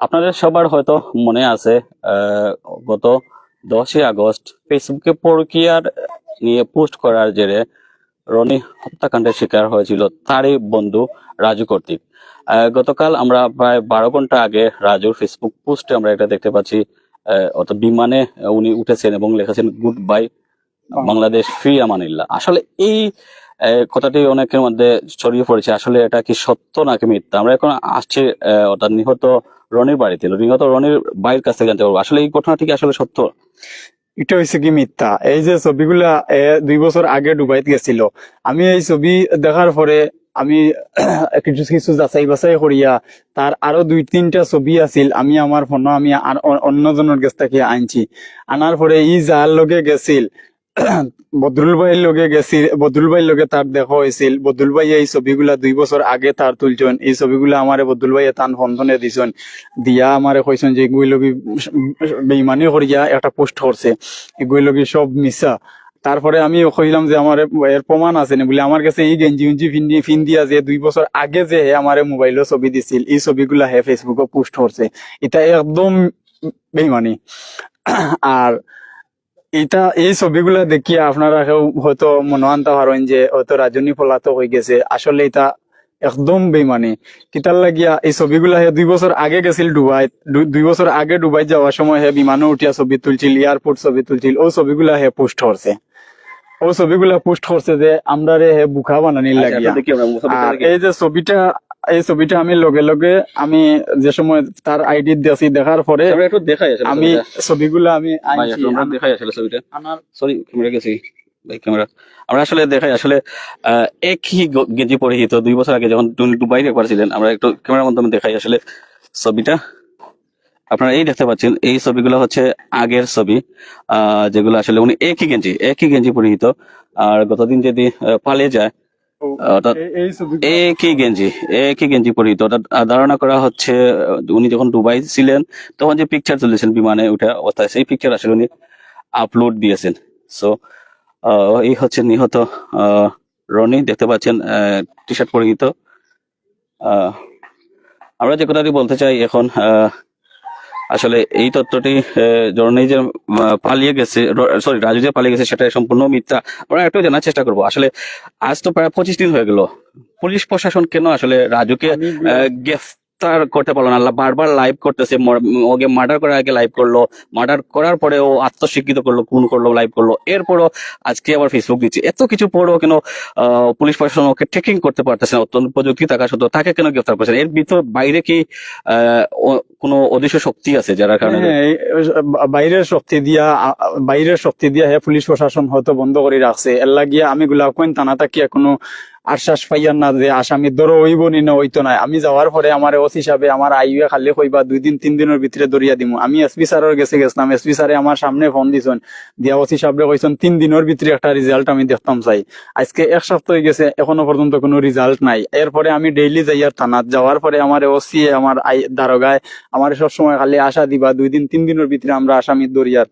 আপনাদের সবার হয়তো মনে আছে গত দশই আগস্ট ফেসবুকে পরকিয়ার নিয়ে পোস্ট করার জেরে রনি হত্যাকাণ্ডের শিকার হয়েছিল তারই বন্ধু রাজু কর্তৃক। গতকাল আমরা প্রায় বারো ঘণ্টা আগে রাজুর ফেসবুক পোস্টে আমরা এটা দেখতে পাচ্ছি অর্থাৎ বিমানে উনি উঠেছেন এবং লিখেছেন গুড বাই বাংলাদেশ ফ্রি আমানিল্লাহ আসলে এই কথাটি অনেকের মধ্যে ছড়িয়ে পড়েছে, আসলে এটা কি সত্য নাকি মিথ্যা? আমরা এখন আসছি অর্থাৎ নিহত রনির বাড়িতে নিহত রনির বাইরের কাছ থেকে জানতে পারব। আসলে এই ঘটনাটি কি আসলে সত্য? এটা হয়েছে কি মিথ্যা? এই যে ছবিগুলা দুই বছর আগে ডুবাইত গেছিল। আমি এই ছবি দেখার পরে আমি কিছু কিছু যাচাই বাছাই করিয়া, তার আরও দুই, তিনটা ছবি আছিল, আমি আমার ফোন আমি অন্যজনের কাছ থেকে আনছি। আনার পরে ই যার লগে গেছিল বদরুল ভাইয়ের লগে গেছিল বদরুল ভাইয়ের লগে তার দেখা হয়েছিল। বদরুল ভাই এই ছবিগুলা দুই বছর আগে তার তুলছেন। এই ছবিগুলা আমারে বদরুল ভাইয়ে তান ফোনে দিছেন। দিয়া আমারে কইছেন যে, এগুলো লগি বেইমানি করিয়া একটা পোস্ট করছে। এগুলো লগি সব মিশা তারপরে আমি কইলাম যে, আমার এর প্রমাণ আছে না। বলে, আমার কাছে এই গেঞ্জি উঞ্জি ফিন্দি ফিন্দিয়া যে, দুই বছর আগে যে হে আমার মোবাইলে ছবি দিছিল, এই ছবিগুলা হে ফেসবুকে পোস্ট করছে। এটা একদম বেইমানি আর এটা এই ছবিগুলা দেখিয়া আপনারা হয়তো মনে আনতে পারেন যে হয়তো রাজনী পলাতক হয়ে গেছে। আসলে এটা একদম বেমানি কিতার লাগিয়া এই ছবিগুলা হে দুই বছর আগে গেছিল ডুবাই দুই বছর আগে ডুবাই যাওয়ার সময় হে বিমানে উঠিয়া ছবি তুলছিল এয়ারপোর্ট ছবি তুলছিল। ও ছবিগুলা হে পোস্ট করছে ও ছবিগুলা পোস্ট করছে যে আমরা রে হে বানানির লাগিয়া। আমরা ছবিটা আর দেখি। এই যে ছবিটা এই ছবিটা আমি লগে লগে আমি যে সময় তার আইডি দেখছি দেখার পরে একটু দেখাই আমি। ছবিগুলা আমি দেখাই আসলে ছবিটা। সরি ক্যামেরা গেছি। ক্যামেরা। আমরা আসলে দেখাই আসলে একই গেঞ্জি পরিহিত। দুই বছর আগে যখন দুবাই একবার ছিলেন আমরা একটু ক্যামেরার মাধ্যমে দেখাই আসলে ছবিটা। আপনারা এই দেখতে পাচ্ছেন এই ছবিগুলো হচ্ছে আগের ছবি আহ, যেগুলো আসলে উনি একই গেঞ্জি একই গেঞ্জি পরিহিত। আর গতদিন যদি পালিয়ে যায় অর্থাৎ একই গেঞ্জি? একই গেঞ্জি পরিহিত? অর্থাৎ ধারণা করা হচ্ছে উনি যখন দুবাই ছিলেন তখন যে পিকচার তুলেছেন বিমানে উঠে অবস্থায় সেই পিকচার আসলে উনি আপলোড দিয়েছেন। সো এই হচ্ছে নিহত আহ, রনি দেখতে পাচ্ছেন টি শার্ট পরিহিত। আহ, আমরা যে কথাটি বলতে চাই এখন আহ, আসলে এই তত্ত্বটি আহ, রনি যে পালিয়ে গেছে সরি রাজু যে পালিয়ে গেছে সেটা সম্পূর্ণ মিথ্যা। আমরা একটু জানার চেষ্টা করব। আসলে আজ তো প্রায় পঁচিশ দিন হয়ে গেল। পুলিশ প্রশাসন কেন আসলে রাজুকে আমি গ্রেফতার করতে পারল না। বারবার লাইভ করতেছে। ওকে মার্ডার করার আগে লাইভ করল। মার্ডার করার পরে ও আত্মস্বীকৃত করল খুন করল লাইভ করল। এরপরও আজকে আবার ফেসবুক দিচ্ছে। এত কিছু পরেও কেন পুলিশ প্রশাসন ওকে ট্রেকিং করতে পারতেছে না? অত্যন্ত প্রযুক্তি থাকা সত্ত্বেও তাকে কেন গ্রেফতার করছে এর ভিতর বাইরে কি কোনো অদৃশ্য শক্তি আছে যার কারণে? হ্যাঁ, বাইরের শক্তি দিয়া বাইরের শক্তি দিয়া হে পুলিশ প্রশাসন হয়তো বন্ধ করে রাখছে। এর লাগিয়া আমি গুলা কইন টানা তাকিয়া কোনো আশ্বাস পাইয়ার না যে আসামি ধরো হইব নি, না হইতো নাই। আমি যাওয়ার পরে আমার ওস হিসাবে আমার আইয়ে খালি কইবা, দুই দিন, তিন দিনের ভিতরে দরিয়া দিমু। আমি এসপি স্যারের গেছে গেছিলাম। এসপি স্যারে আমার সামনে ফোন দিছেন। দিয়া ওসি সাহেবরে কইছেন, তিন দিনের ভিতরে একটা রেজাল্ট আমি দেখতাম চাই। আজকে এক সপ্তাহ হয়ে গেছে, এখনও পর্যন্ত কোনো রেজাল্ট নাই। এরপরে আমি ডেইলি যাই আর থানাত। যাওয়ার পরে আমার ওসি, আমার আই দারোগায়, আমার সব সময় খালি আশা দিবা, দুই দিন, তিন দিনের ভিতরে আমরা আসামি দরিয়ার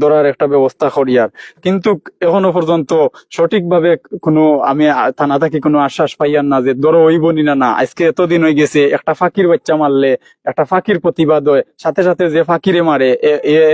ধরার একটা ব্যবস্থা করিয়ার। কিন্তু এখনও পর্যন্ত সঠিকভাবে কোনো আমি থানা থেকে কোনো আশ্বাস পাইয়ার না যে ধরো হইব নি, না। না আজকে এতদিন হয়ে গেছে, একটা ফাঁকির বাচ্চা মারলে, একটা ফাঁকির প্রতিবাদ হয়, সাথে সাথে যে ফাঁকিরে মারে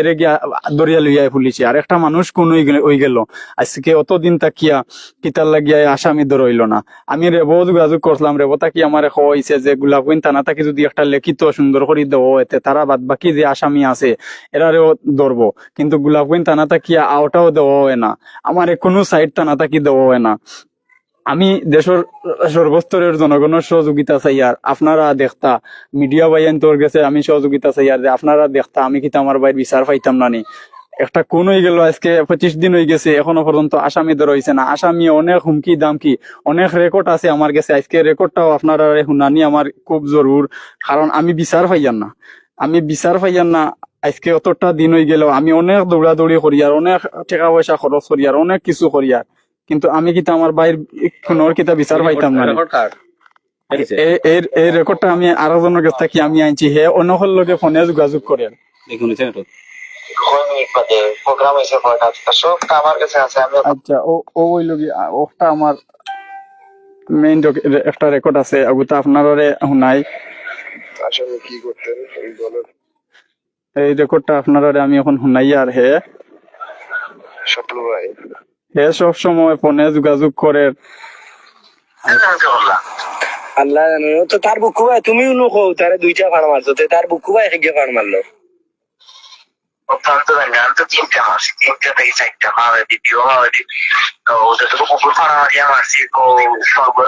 এরে গিয়া দরিয়া লইয়া পুলিশে আর একটা মানুষ কোন হয়ে গেল আজকে অতদিন তাকিয়া কিতার লাগিয়া আসামি ধর হইল না। আমি রেবো যোগাযোগ করলাম রেবো তাকি আমার হয়েছে যে গোলাপগঞ্জ থানা তাকে যদি একটা লিখিত সুন্দর করে দেবো এতে তারা বাদ বাকি যে আসামি আছে এরারেও ধরবো। কিন্তু গোলাপগঞ্জ থানা তাকি আওটাও দেওয়া হয় না। আমার কোনো সাইড থানা তাকি দেওয়া হয় না। আমি দেশের সর্বস্তরের জনগণের সহযোগিতা চাই আর আপনারা দেখতা, মিডিয়া বাইন তোর গেছে আমি সহযোগিতা চাই আর আপনারা দেখতা, আমি কিন্তু আমার বাইর বিচার পাইতাম না নি। একটা কোন হয়ে গেল, আজকে পঁচিশ দিন হয়ে গেছে, এখনও পর্যন্ত আসামি ধর হয়েছে না। আসামি অনেক হুমকি, দামকি, অনেক রেকর্ড আছে আমার কাছে। আজকে রেকর্ডটাও আপনারা শুনানি আমার খুব জরুর, কারণ আমি বিচার পাইয়ান না। আমি বিচার পাইয়ান না, আজকে অতটা দিন হয়ে গেল, আমি অনেক দৌড়াদৌড়ি করি আর অনেক টাকা পয়সা খরচ করি আর অনেক কিছু করি আর। কিন্তু আমি কিন্তু আমার বাইর কোনোর কিতা বিচার পাইতাম না এর এই রেকর্ডটা আমি আরও জনের কাছ থেকে আমি আনছি। হে অনহর লগে ফোনে যোগাযোগ করে। দেখুন আচ্ছা ও ওই ওটা আমার মেইন একটা রেকর্ড আছে। ওগুতা আপনারা শুনাই আসলে কি করতেন এই রেকর্ডটা আপনারা আমি এখন শুনাই আর হে। ভাই। হে সব সময় ফোনে যোগাযোগ করে। আল্লাহ জানে তো তার বুকু ভাই তুমি নুকো তারে দুইটা ফাড় মারছো তে তার বুকু ভাই হেগে ফাড় মারলো। অত্যন্ত আমি তো তিনটা মারছি তিনটা থেকে চারটা মারে দ্বিতীয় মারে তো ওদের তো কুকুর ফাড়া মারিয়া মারছি তো সর্বর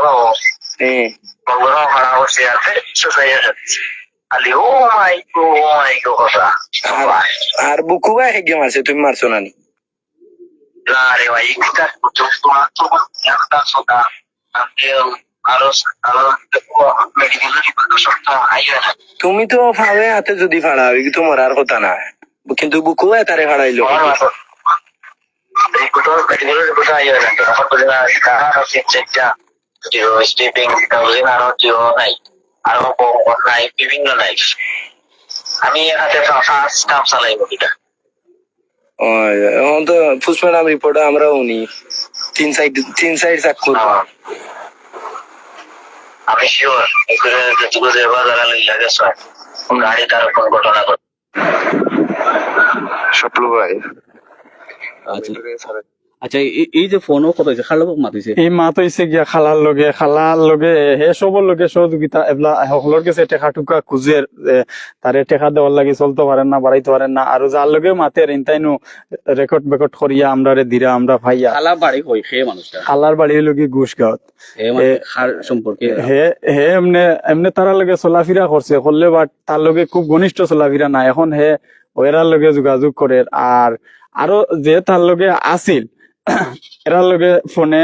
হ্যাঁ। সর্বর ফাড়া বসে আছে সোসাইয়া যাচ্ছে খালি ও মাই গো ও মাই গো কথা। সবাই আর বুকু ভাই হেগে মারছে তুমি মারছো না নি? আমি আরও আরও মেডিকেল রিপোর্ট সপ্তাহ আইয়া না তুমি তো ফাবে হাতে যদি ফাড়া হবে তো মরার কথা না। কিন্তু বুকু তারে ফাড়াইলো আমি হাতে ফার্স্ট কাম চালাইব এটা। এখন তো পুষ্পনাম রিপোর্ট আমরা উনি তিন সাইড তিন সাইড চাক করব। আমি শিওর এগুলো যেটুকু দেবা যারা লাগে সব গাড়ি তার কোন ঘটনা ঘটে স্বপ্ন ভাই আচ্ছা। আচ্ছা এই- যে ফোনও কত হয়েছে? খালো মাতিছে? এই মাত হইছে গিয়া খালার লগে খালার লগে হে সবর লগে সহযোগিতা এবলা সকলের কাছে টেকা টুকা খুঁজে তারে টেকা দেওয়ার লাগে চলতে পারেন না বাড়াইতে পারেন না আর যার লগে মাতে ইনতাইনু রেকর্ড বেকর্ড করিয়া আমরা রে দিরা আমরা ভাইয়া। খালা বাড়ি কই খেয়ে মানুষটা খালার বাড়ি লগে ঘুষ গাঁত মানে সম্পর্কে হে হে এমনে এমনে তারা লগে চলাফিরা করছে করলে বাট তার লগে খুব ঘনিষ্ঠ চলাফিরা না এখন হে ওয়েরার লগে যোগাযোগ করে আর আরও যে তার লগে আছিল এরার লগে ফোনে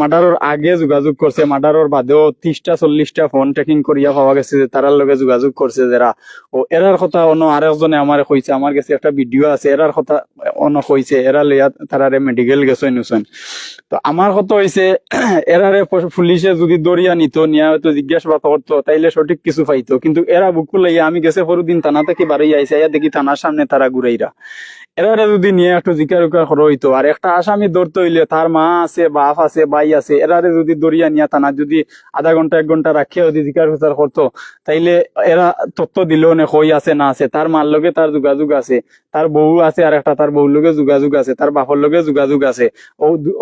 মার্ডারের আগে যোগাযোগ করছে। মার্ডারের বাদেও ত্রিশটা চল্লিশটা ফোন ট্রেকিং করিয়া পাওয়া গেছে যে তারার লগে যোগাযোগ করছে যারা। ও এরার কথা অন্য আরেকজনে আমার কইছে। আমার কাছে একটা ভিডিও আছে এরার কথা অন্য কইছে। এরা লইয়া তারারে মেডিকেল গেছে নুসেন তো আমার কথা হইছে এরারে পুলিশে যদি দরিয়া নিত, নিয়া হয়তো জিজ্ঞাসাবাদ করতো তাইলে সঠিক কিছু পাইতো। কিন্তু এরা বুকু লাইয়া আমি গেছে পরদিন থানা থেকে বাড়ি আইসে আইয়া দেখি থানার সামনে তারা ঘুরাইরা এরারে যদি নিয়ে, একটু রুকা করা হইতো। আর একটা আসামি ধরতে হইলে তার মা আছে, বাপ আছে, ভাই আছে, এরারে যদি দরিয়া নিয়া থানা, যদি আধা ঘণ্টা, এক ঘণ্টা রাখিয়া যদি জিকার বিচার করতো, তাইলে এরা তথ্য দিলেও নে কই আছে, না আছে, তার মার লগে তার যোগাযোগ আছে, তার বউ আছে আর একটা তার বউর লগে যোগাযোগ আছে, তার বাপর লগে যোগাযোগ আছে।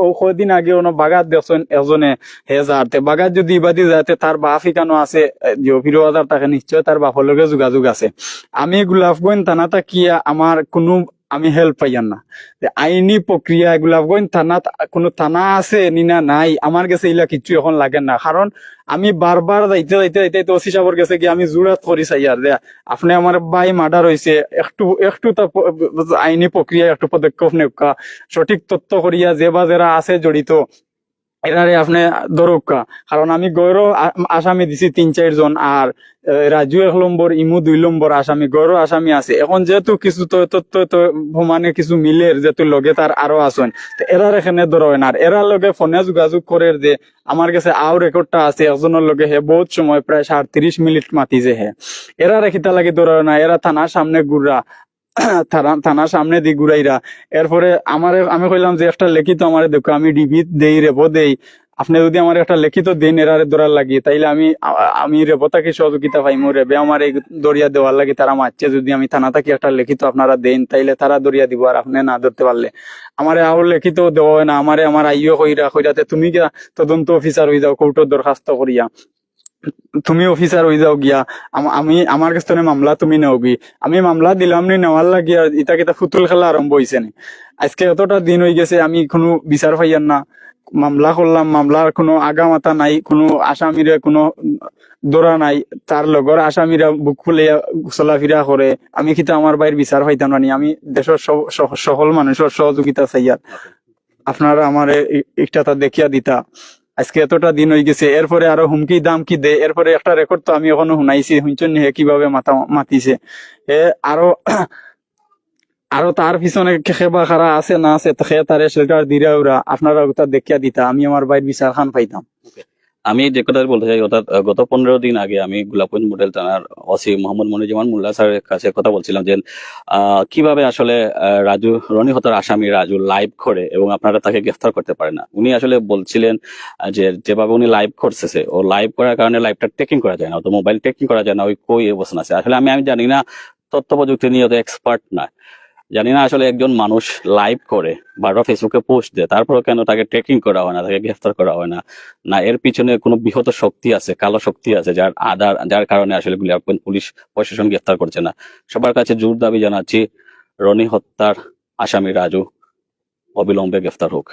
ও কদিন আগে ono বাগাত দেখছেন এজনে, হে যাতে বাগাত যদি ইবাদি যাতে তার বাপ ইকানো আছে ফিরো হাজার টাকা নিশ্চয় তার বাপর লগে যোগাযোগ আছে। আমি গোলাপগঞ্জ থানাটা কিয়া আমার কোনো আমি হেল্প পাইয়ান না। আইনি প্রক্রিয়া গোলাপগঞ্জ থানা কোনো থানা আছে নিনা নাই, আমার কাছে এগুলা কিছু এখন লাগে না। কারণ আমি বারবার যাইতে যাইতে যাইতে তো ওসি সাহর কাছে গিয়ে আমি জোড়াত করি চাই আর আপনি আমার ভাই মার্ডার হয়েছে একটু একটু আইনি প্রক্রিয়া একটু পদক্ষেপ নেওয়া সঠিক তথ্য করিয়া যে বা যারা আছে জড়িত। এরারে আপনি ধরুকা কারণ আমি গৌর আসামি দিছি তিন চারজন আর রাজু এক নম্বর, ইমু দুই নম্বর আসামি গৌর আসামি আছে। এখন যেহেতু কিছু তো তথ্য তো মানে কিছু মিলের যেহেতু লগে তার আরও আসন তো এরার এখানে ধরেন আর। এরার লগে ফোনে যোগাযোগ করে যে, আমার কাছে আও রেকর্ডটা আছে, একজনের লগে হে বহুত সময় প্রায় সাড়ত্রিশ মিনিট মাতিছে হে। এরা রেখিতা লাগে ধরে না এরা থানার সামনে ঘুরা থানার সামনে দি ঘুরাইরা। এরপরে আমার, আমি কইলাম যে, একটা লিখিত আমার দেখো, আমি ডিবিত দেই রেবো দেই। আপনি যদি আমার একটা লিখিত দিন এরারে ধরার লাগি। তাইলে আমি আমি রেবো তাকে সহযোগিতা পাইমু রেবে। আমার এই দরিয়া দেওয়ার লাগি, তারা মারছে। যদি আমি থানা থাকি, একটা লিখিত আপনারা দেন, তাইলে তারা দরিয়া দিব, আর আপনি না ধরতে পারলে। আমারে আরও লিখিত দেওয়া হয় না। আমারে, আমার আইও কইরা, কইরাতে তুমি তদন্ত অফিসার হয়ে যাও কোর্টের দরখাস্ত করিয়া। তুমি অফিসার হয়ে যাও গিয়া আমি আমার কাছ থেকে মামলা তুমি নেও গি আমি মামলা দিলাম নি নেওয়ার লাগিয়া ইটা কিতা ফুতুল খেলা আরম্ভ হয়েছে নি। আজকে এতটা দিন হয়ে গেছে আমি কোনো বিচার পাইয়ার না। মামলা করলাম মামলার কোনো আগা মাথা নাই কোনো আসামিরে কোনো দৌড়া নাই। তার লগর আসামিরা বুক ফুলে চলাফিরা করে আমি কিন্তু আমার বাইর বিচার পাইতাম না নি। আমি দেশের সকল মানুষের সহযোগিতা চাইয়ার আপনারা আমার একটা তা দেখিয়া দিতা। আজকে এতটা দিন হয়ে গেছে, এরপরে আরও হুমকি দাম কি দে এরপরে একটা রেকর্ড তো আমি এখনও শুনাইছি, শুনছেন হে, কীভাবে মাথা মাতিছে। হে আরও আরও তার পিছনে খেবা খারা আছে না আছে সে তারে শেল্টার দিরা ওরা আপনারা ওটা দেখিয়া দিতা, আমি আমার বাইর বিচার খান পাইতাম। আমি যে কথা বলতে চাই, অর্থাৎ গত পনেরো দিন আগে আমি গোলাপগঞ্জ মডেল থানার ওসি মোহাম্মদ মনিরুজ্জামান মোল্লা স্যারের কাছে কথা বলছিলাম যে কীভাবে আসলে রাজু, রনি হত্যার আসামি রাজু লাইভ করে এবং আপনারা তাকে গ্রেফতার করতে পারে না। উনি আসলে বলছিলেন যে যেভাবে উনি লাইভ করতেছে, ও লাইভ করার কারণে লাইভটা টেকিং করা যায় না তো মোবাইল টেকিং করা যায় না, ওই কই অবস্থান আছে। আসলে আমি আমি জানি না, তথ্য প্রযুক্তি নিয়ে এক্সপার্ট না জানি না আসলে একজন মানুষ লাইভ করে বারবার ফেসবুকে পোস্ট দেয় তারপরে কেন তাকে ট্রেকিং করা হয় না, তাকে গ্রেফতার করা হয় না? না, এর পিছনে কোনো বৃহৎ শক্তি আছে, কালো শক্তি আছে, যার আধার, যার কারণে আসলে পুলিশ প্রশাসন গ্রেফতার করছে না। সবার কাছে জোর দাবি জানাচ্ছি, রনি হত্যার আসামি রাজু অবিলম্বে গ্রেফতার হোক।